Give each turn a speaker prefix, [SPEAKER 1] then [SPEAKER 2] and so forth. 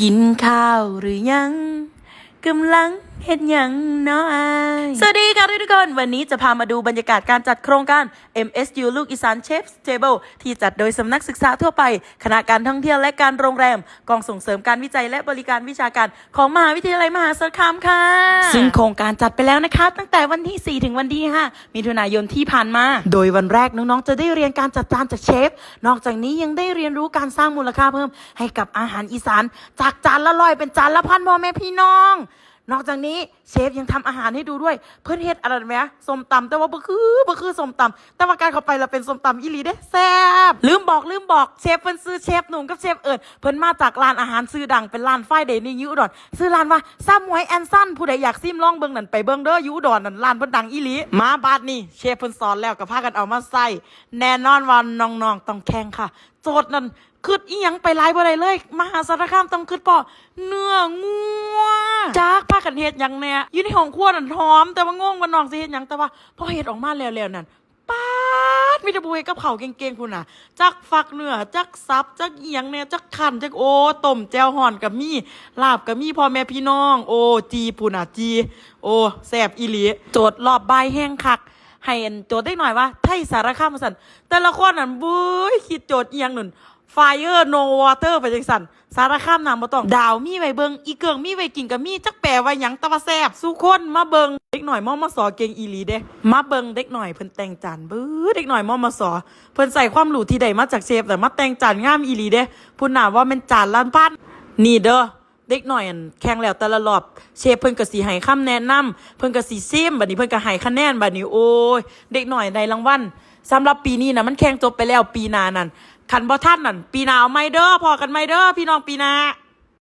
[SPEAKER 1] กินข้าวหรือยังกำลัง เฮ็ดหยังเนาะอายสวัสดีค่ะทุกคน วันนี้จะพามาดูบรรยากาศการจัดโครงการ MSU ลูกอีสานเชฟสเตเบิลที่จัดโดยสำนักศึกษาทั่วไป คณะการท่องเที่ยวและการโรงแรม กองส่งเสริมการวิจัยและบริการวิชาการ ของมหาวิทยาลัยมหาสารคามค่ะ ซึ่งโครงการจัดไปแล้วนะคะ ตั้งแต่วันที่ 4 ถึงวันที่ 5 มิถุนายนที่ผ่านมา โดยวันแรกน้องๆ จะได้เรียนการจัดจานจากเชฟ นอกจากนี้ยังได้เรียนรู้การสร้างมูลค่าเพิ่ม ให้กับอาหารอีสาน จากจานละร้อยเป็นจานละพันพ่อแม่พี่น้อง นอกจากนี้เชฟยังทำอาหารให้ดูด้วย เพื่อนเฮ็ดอะไรไหมส้มตำแต่ว่าบ่คือบ่คือส้มตำแต่ว่าการเข้าไปเราเป็นส้มตำอีหลีเด้แซ่บลืมบอกลืมบอกเชฟเพิ่นซื้อเชฟหนุ่มกับเชฟเอิญเพิ่นมาจากร้านอาหารซื้อดังเป็นร้านไฟเดนี่ยูดอุดรซื้อร้านว่าซ้ำหวยแอนซันผู้ใดอยากซิมลองเบิ่งนั่นไปเบิ่งเด้อยูอุดรนั่นร้านเพิ่นดังอีหลีมาบาดนี้เชฟเพิ่นสอนแล้วก็พากันเอามาใส่แน่นอนว่าน้องๆต้องแข่งค่ะโจทย์นั่นคืดอีหยังไปหลายบ่ได้เลย มหาสารคามต้องคืดปอเนื้องัวจากพากันเฮ็ดหยังแน่อยู่ในห้องครัวนั่นหอม แต่ว่างงว่าน้องสิเฮ็ดหยังแต่ว่าพอเฮ็ดออกมาแล้วๆนั่นป๊าดมีแต่บุยกับเขาวเก่งๆพุ่นน่ะ จักฟักเนื้อจักซับจักเอียงเนี่ยจักขันจักโอต้มแจวห่อนกับมีลาบกับมีพ่อแม่พี่น้อง โอจีพุ่นน่ะจี โอแซ่บอีหลีโจทย์รอบใบายแห้งคัก ให้อันโจทย์ได้หน่อยว่าไทยสารคามสันแต่ละคนนั่นบุ้ยคิดโจทย์เอียงหนุน Fire No Water ไปจังสันสารคามน้ำบ่ต้อง ดาวมีไว้เบิงอีเกิงมีไว้กินกับมีจักแปลว่าหยังตะว่าแซบสู้คนมาเบิงเด็กหน่อยมอมาสอเก่งอีหลีเด้มาเบิงเด็กหน่อยเพิ่นแต่งจานบื้อเด็กหน่อยมอมาสอเพิ่นใส่ความหรูที่ได้มาจากเชฟแต่มาแต่งจานงามอีหลีเด้พูดหนาว่าเป็นจานล้านพันนี่เด้อ เด็กหน่อยอันแข่งแล้วแต่ละรอบเชฟเพิ่นก็สีให้คำแนะนำเพิ่นก็สีซิมบัดนี้เพิ่นก็ให้คะแนนบัดนี้โอ้ยเด็กหน่อยได้รางวัลสำหรับปีนี้นะมันแข่งจบไปแล้วปีหน้านั่นคันบ่ทันนั่นปีหน้าเอาไม่เด้อพอกันไม่เด้อพี่น้องปีหน้า